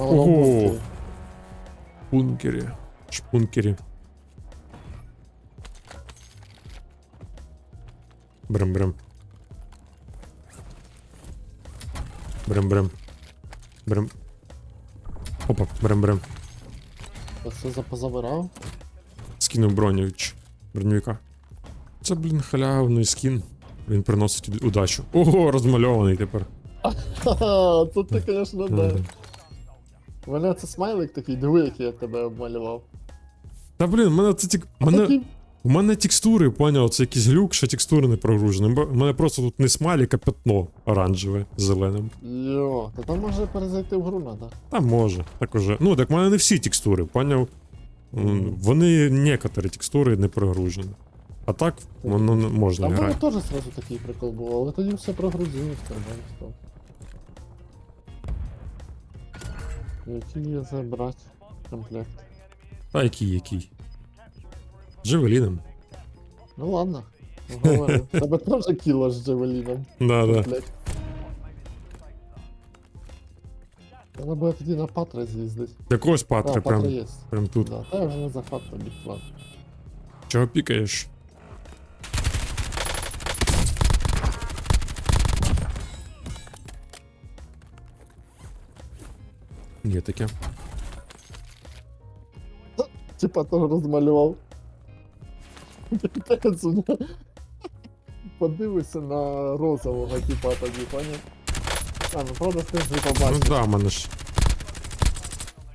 Ого. бункері. Шпункері. Брем-брем. Брем-брем. Брем. Опа, брем-брем. Це все запозабирав? Скинув броню ч- Це, блін, халявний скін. Він приносить удачу. Ого, розмальований тепер. Тут ти, звісно, да. Мене це смайлик такий, диви, який я тебе обмалював. Та блін, в мене це тік. Мене... У мене текстури, поняв, це якийсь глюк, що текстури не прогружені. У мене просто тут не смайлік, а пятно оранжеве з зеленим. Йо, та там може перезайти в гру надо. Та може, так уже. Ну, так в мене не всі текстури, поняв? Вони некоторі текстури не прогружені. А так воно не- можна Там в мене теж сразу такий прикол був, але тоді все прогрузилось, нормально став. Який я забрати комплект? Та який, який. Джевеліном. Ну ладно. Говорю. Тебе теж кіло з Джевеліном. Да, да. комплект. Треба буде тоді на Патра з'їздити. Якогось А, патри Патра прям, є. прям тут. Да, та я вже на захват побіг план. Чого пікаєш? Є таке. Типа теж розмалював. Подивися на розового типа тоді, поняв? А, ну правда, ти не Ну побачив. да, мене ж.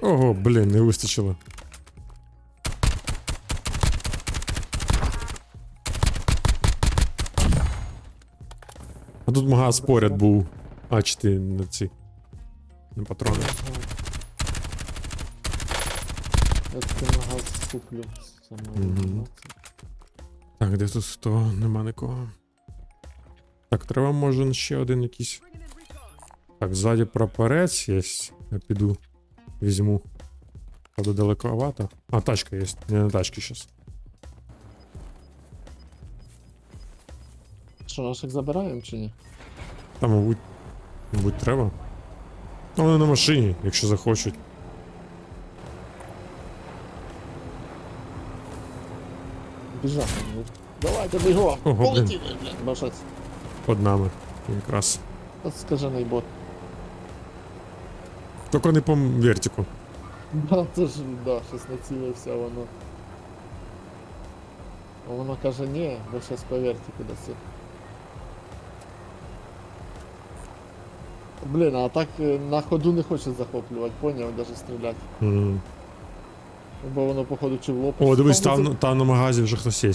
Ого, блін, не вистачило. А тут магаз поряд був. А, чи ти на ці. На патрони. Я таки магаз куплю. Мгм. Так, де тут хто? Нема нікого. Так, треба може ще один якийсь. Так, ззаді прапорець є. Я піду. Візьму. Правда, далековато. А, тачка є. Не на тачці зараз. Що, наших забираємо чи ні? Та, мабуть, мабуть, треба. Ну, вони на машині, якщо захочуть. Біжати. ну. Давайте бігом! Ого, блін. Полетіли, блядь, башаць. Під нами. Якраз. От скажений бот. Тільки не по вертику. Да, це ж, да, щось націлився воно. А воно каже, ні, ви щас поверьте кудись. Блін, а так е, на ходу не хоче захоплювати, поняв, даже стріляти. М. Бо воно, походу, чи в лоб. О, дивись, Там там, на магазі вже хтось є.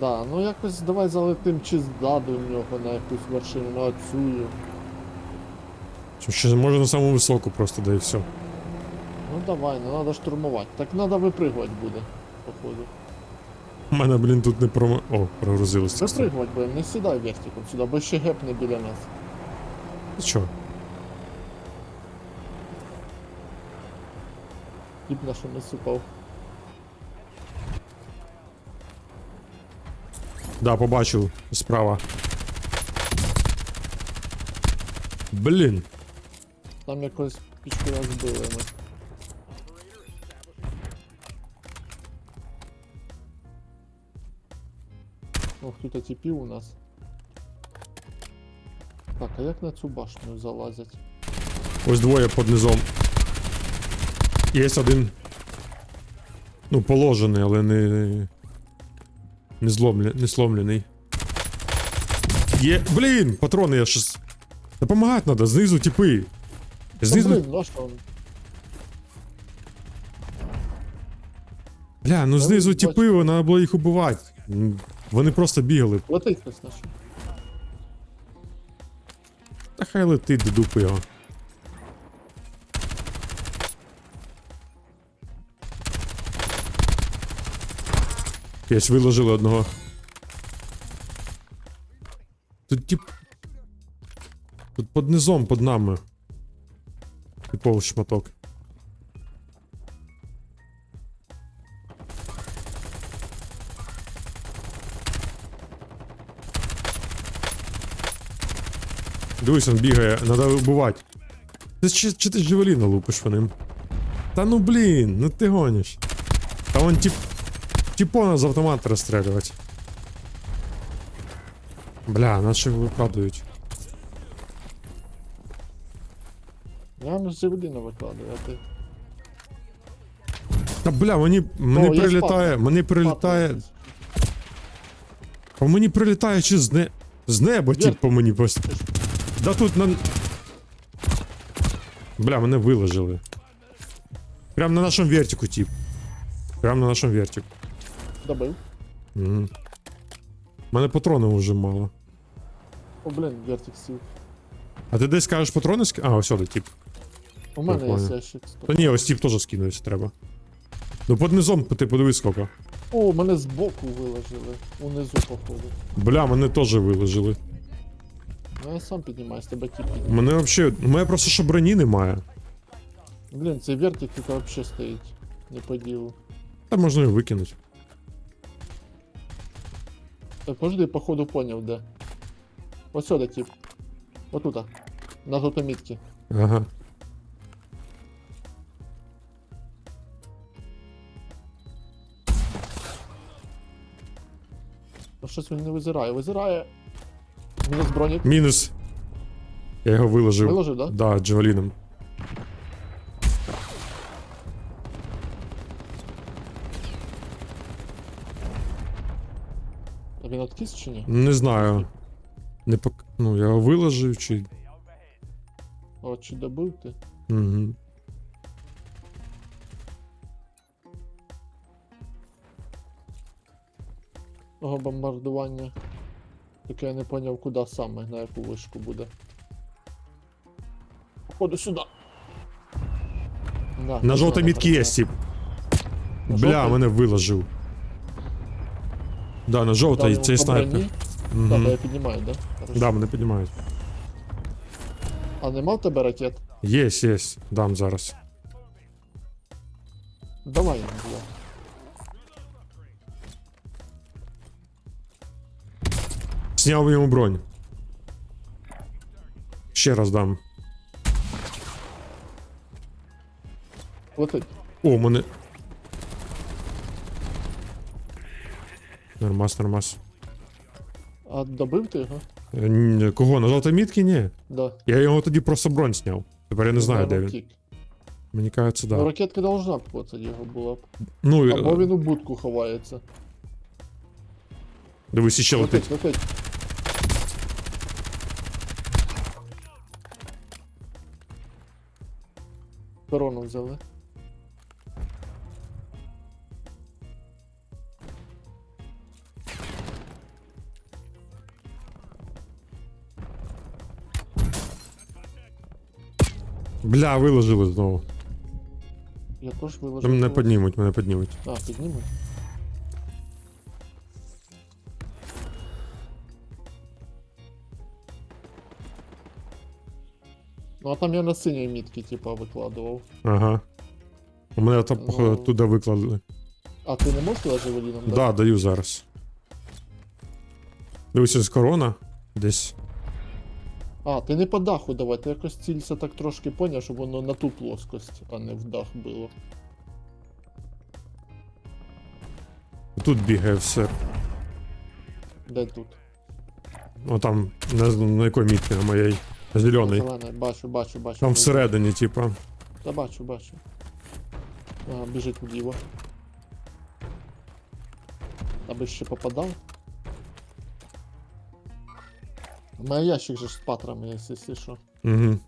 Да, ну якось давай залетим чи здаду в нього на якусь вершину, на оцю. Чи ще може на саму високу просто, да і все. Ну давай, ну треба штурмувати. Так треба випригувати буде, походу. У мене, блін, тут не промо. О, прогрузилось. Випригувати будемо, не сідай вертиком сюди, бо ще гепне біля нас. Що? Тіп на що не супав. Да, побачив справа. Блін. Там якось пічку розбили ми. Ох, тут тіпів у нас. Так, а як на цю башню залазять? Ось двоє під низом. Є один. Ну, положений, але не. Не, зломле... не сломлений. Є. Блін! Патрони я щас. Допомагати треба, знизу типи. Та, Знизу. блин? Бля, ну знизу ви типи, треба було їх убивати. Вони просто бігали. Летить хтось на що? Хай летить до дупи його. ж виложили одного. Тут тип. Тут под низом, под нами. Типовий шматок. Дивись, він бігає, треба вибивати. Ти чи, чи ти Джевеліна лупиш по ним? Та ну блін, ну ти гониш. Та вон тип. Типона з автомата розстрілювати. Бля, наші викладують. Я на Жевеліна викладаю, а ти. Та бля, мені, мені О, є прилітає, мені прилітає. А мені прилітає чи з не. З неба, тип по мені просто. Да тут на. Бля, мене виложили. Прям на нашому вертику, тип. Прям на нашому вертику. Добив. Угу. Мене патронів вже мало. О, блін, вертик сів. А ти десь кажеш патрони ски... А, ось сюди, тип. У мене є ящик. Та ні, ось тип теж скинув, якщо треба. Ну під низом ти подивись скільки. О, мене збоку виложили. Унизу, походу. Бля, мене теж виложили. Ну я сам піднімаюсь, тебе тіп піднімає. Мене вообще. У мене просто що броні немає. Блін, цей вертик тут вообще стоїть. Не по ділу. Та можна його викинути. Так, подожди, походу поняв, де. Ось сюди, тип. Отута. На жовтомітці. Ага. Ну щось він не визирає. Визирає. Мінус бронік. Мінус. Я його виложив. Виложив, да? Да, джавеліном. Він откис чи ні? Не знаю. Не пок... Ну, я його виложив чи. О, чи добив ти? Угу. Того бомбардування. Тільки я не поняв, куди саме, на яку вишку буде. Походу сюди. Да, На жовтій мітці є. На Бля, жовтій? мене виложив. Да, на жовтій цей снайпер. Угу. Да, да, я піднімаю, да? Хорошо. Да, мене піднімають. А нема в тебе ракет? Єсть, єсть. Дам зараз. Сняв йому бронь. Ще раз дам. Летить. О, мене. Нормас, нормас. А добив ти його? Е, ні, Кого? На жовтій мітці? Ні. Да. Я його тоді просто бронь сняв. Тепер я не знаю, де він. Втік. Мені кажеться, Ну, да. ракетка должна б поцать його була б. Ну, е, Або він у будку ховається. дивись, іще летить. Летить, летить. Перону взяли. Бля, виложили знову. Я теж виложив. Мене піднімуть, мене піднімуть. А, піднімуть. Ну а там я на синій мітки, типа, викладував. Ага. У мене там, походу, Ну. оттуда викладали. А ти не можеш туди живеліном Да, даю зараз. Дивись, ось корона. Десь. А, ти не по даху давай, ти якось цілься так трошки поняв, щоб воно на ту плоскость, а не в дах було. Тут бігає все. Де тут? О, там, не знаю, на якій мітці, на моїй. На зелений. Бачу, бачу, бачу. Там всередині, типа. Та бачу, бачу. Ага, біжить вліво. Аби ще попадав. У мене ящик же з патрами, є, якщо що. Угу.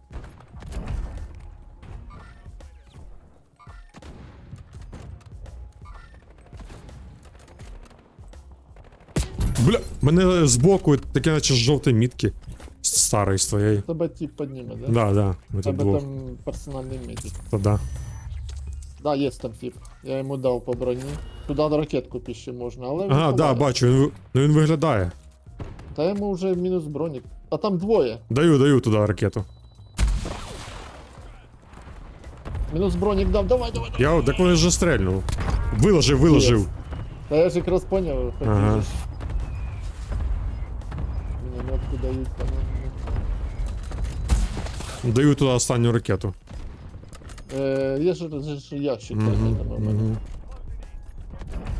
Бля, мене збоку таке наче з жовтої мітки. З старої з твоєї. Тебе тип підніме, да? Да, да, ми тут Тебе там персональний медик. Та да. Да, є там тип. Я йому дав по броні. Туди ракетку піще можна, але. він Ага, да, ховає. бачу, він, ви- ну він виглядає. Та йому вже мінус бронік. А там двоє. Даю, даю туди ракету. Мінус бронік дав, давай, давай, давай. Я так він вже стрельнув. Виложив, виложив. Та я ж якраз поняв, хотів Ага. же ж. Мінометку дають, по-моєму. Даю туди останню ракету. Е, є ж, mm мгм.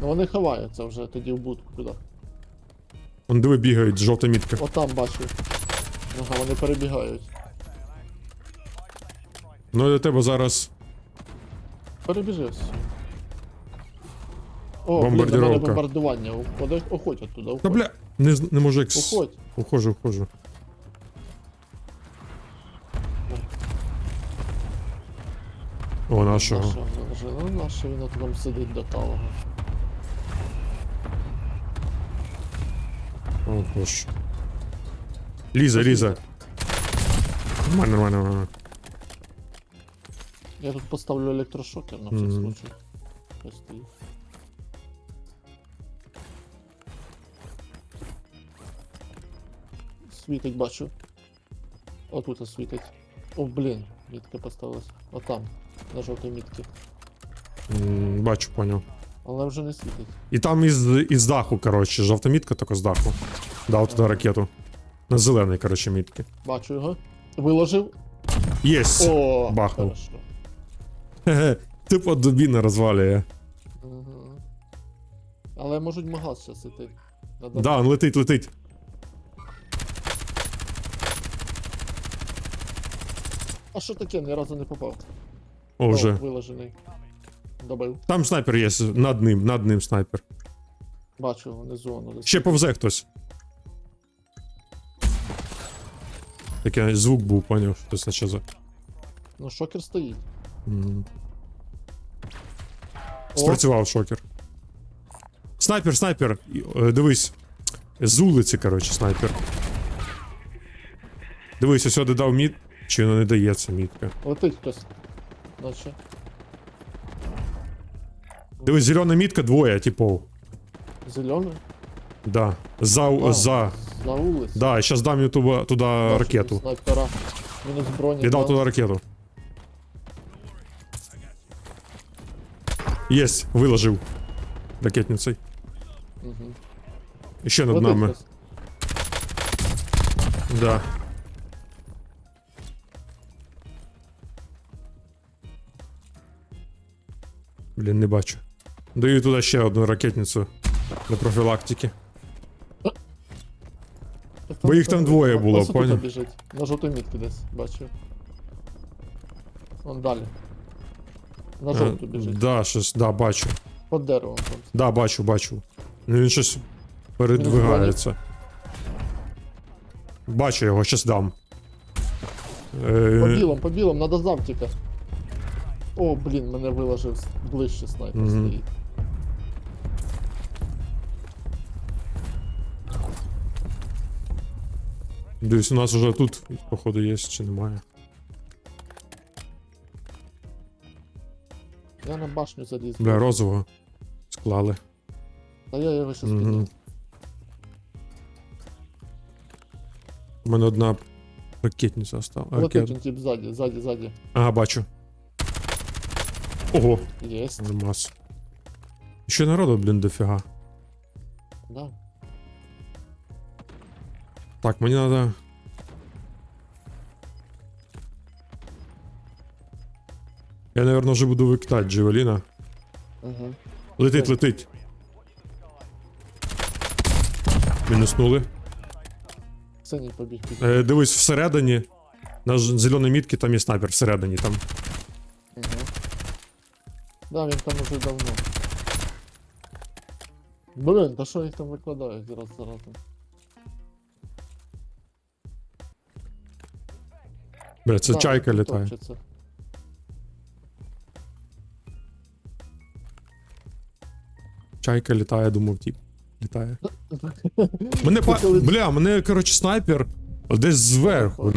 Ну вони ховаються вже тоді в будку туди. Вон диви бігають, жовта мітка. Отам бачу. Ага, вони перебігають. Ну і до тебе зараз Перебіжи ось. О, блін, на мене бомбардування. Уходь, уходь оттуда, Та бля, не, не можу як... Уходь. Ухожу, ухожу. нашого. Нашого вже, ну наше він там сидить до талого. О, боже. Ліза, Ліза. Нормально, нормально, нормально. Я тут поставлю електрошокер на всяк Мгм. случай. Хай стоїть. Світить, бачу. Отут світить. О, блін, мітка поставилась. Отам, На жовтій мітці. М, Бачу, поняв. Але вже не світить. І там із, із даху, коротше, жовта мітка тільки з даху. Дав туди ракету. На зелений, коротше, мітки. Бачу його. Виложив. Єсть! О, бахнув. хорошо. Хе-хе. Типу дубіна розвалює. Угу. Але можуть магаз іти. Надо... Да, він летить, летить. А що таке? Ні разу не попав. О, вже. виложений. Добив. Там снайпер є, над ним, над ним снайпер. Бачу, внизу воно. Ще повзе хтось. Такий звук був, поняв, це наче за. Ну, шокер стоїть. М. Спрацював шокер. Снайпер, снайпер. І, е, Дивись. З вулиці, коротше, снайпер. Дивись, ось сюди дав мід. Чи воно не дається мітка. летить хтось. Наче. Дивись, зелена мітка двоє, типов. Зелений? Да. За, А, за. На вулиці. Да, і зараз дам їм туди, туди Бачу, ракету. Снайпера. Мінус броні. Я дав да. туди ракету. Єсть, виложив. Ракетницей. Мгм. І ще над Летить нами. хтось. Да. Блін, не бачу. Даю туди ще одну ракетницю для профілактики. Так Бо їх там двоє було, ось отут поняв? біжить. На жовтій мітці десь, бачу. Вон далі. На жовту Е, біжить. Да, щось, да, бачу. Под деревом там. Да, бачу, бачу. Ну він щось передвигається. Бачу його, щас дам. По Е, по білом, надо завтіка. О, блін, мене виложив ближче снайпер Мгм. стоїть. дивись, у нас уже тут, походу, є чи немає. Я на башню заліз. Бля, розового. Склали. Та я його Мгм. підняв. У мене одна ракетниця остала. Летить Ракет. тип ззаді, ззаді, ззаді. Ага, бачу. Ого, Єсть, нормас. Ще народу, блін, дофіга. да. Так, мені надо. Я, наверное, вже буду викидати Джевеліна. Угу. Летить, летить. Мінуснули. Синій побіг. Е, дивись, всередині. На зеленій мітці там є снайпер всередині там. Да, він там уже давно. Блін, та що їх там викладають раз за разом? Бля, це Да, чайка літає. топчеться. Чайка літає, думав, тип. Літає. Мене па... Бля, мене, коротше, снайпер десь зверху,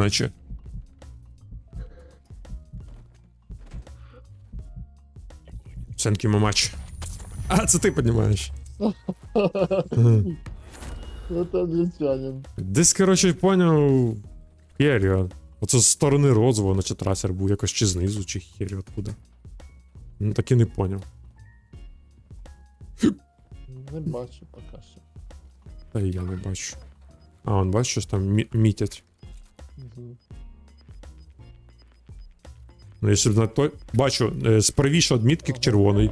Ага. наче. Сенкі мамач. А, це ти піднімаєш. Мгм. Это англічанин. Десь, коротше, поняв. Херіо. Оце з сторони розового, наче трасер був якось чи знизу, чи хері откуда. Ну так і не поняв. Не бачу поки що. Та і я не бачу. А, он бачиш, щось там мі- мітять. Угу. Ну, якщо б на той. Бачу, е, справіше від мітки червоний.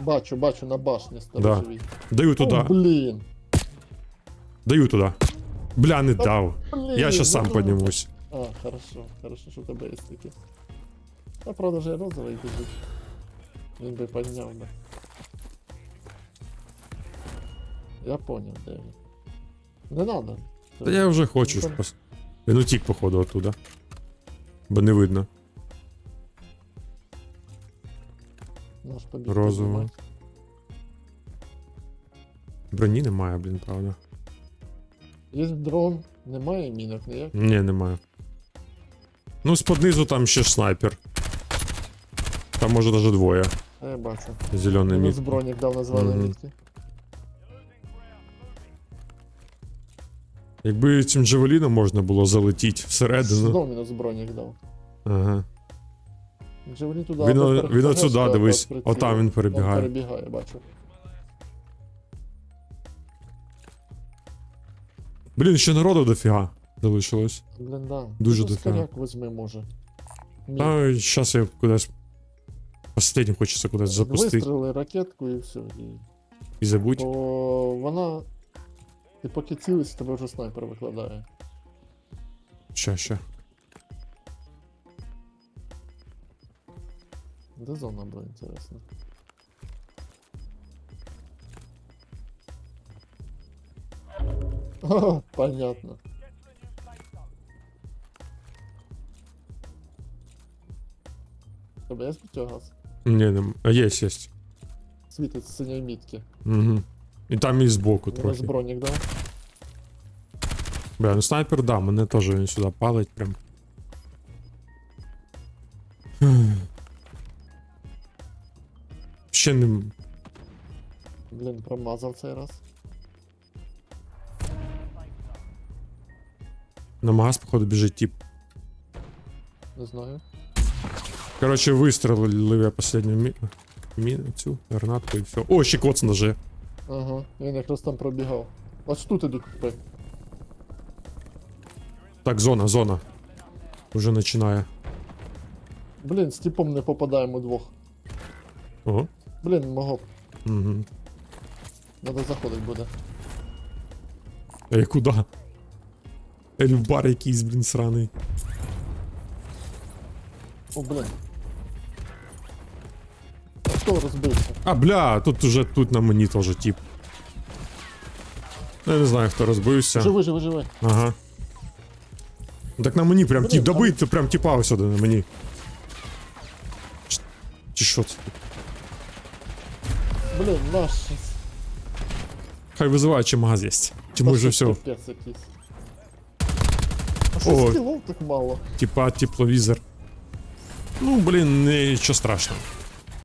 Бачу, бачу, на башні сторожовій. Даю О, туди, блін. даю туди. Бля, не дав. блін. Я щас сам ну. піднімусь. А, хорошо, хорошо, що в тебе є такі. А правда вже розовий біжить. Він би підняв би. Я поняв, де він. Не надо. Та я вже хочу. Ну, спас- Він утік, походу, оттуда. Бо не видно. Наш побіг. Розово. Броні немає, блін, правда. Є дрон, немає мінок ніяк. Ні, немає. Ну, з-под низу там ще ж снайпер. Там може навіть двоє. А я бачу. Зелений міт. бронік дав назвали Мгм. мітки. Якби цим джавеліном можна було залетіти всередину. Знов мінус бронік дав. Ага. Джевелі туди. Він, він пергешка, отсюда, дивись. Отам він перебігає. перебігає, бачу. Блін, ще народу дофіга залишилось. Блін, да. Дуже дофіга. скоряк возьми, може. Та зараз я кудись. Останнім хочеться кудись запустити Вистріли ракетку і все. І... і забудь. Бо вона. Ти поки цілишся, тебе вже снайпер викладає. Ща, ща. Де зона була, інтересно. Ха, Понятно. Тебе є газ? Ні, не. А є, є. Світить з синьої мітки. Угу. І там і збоку Трохи. трохи. бронік дав. Бля, ну снайпер, да, мене теж він сюди палить прям. Ще не. Блін, промазав цей раз. На магаз, походу, біжить тип. Не знаю. Короче, вистрелили я последню мі... міну цю гранатку і все. О, ще коц ноже. Ага, він якраз там пробігав. Ось тут ідуть типи. Так, зона, зона. Уже починає. Блін, з типом не попадаємо двох. Ого. Блін, мого. б. Угу. Надо заходить буде. Ей, куди? Ельбар якийсь, блін, сраний. О, блін. А хто розбився? А, бля, тут уже тут на мені теж тип. Ну, Я не знаю, хто розбився. Живи, живи, живи. Ага. Ну, Так на мені прям Блін, тип добить, прям типа ось сюди на мені. Чи що це? Блін, наш. Хай визиває, чи магаз є. Чи може все. А О. що скілов так мало? Типа тепловізор. Ну, блін, нічого страшного.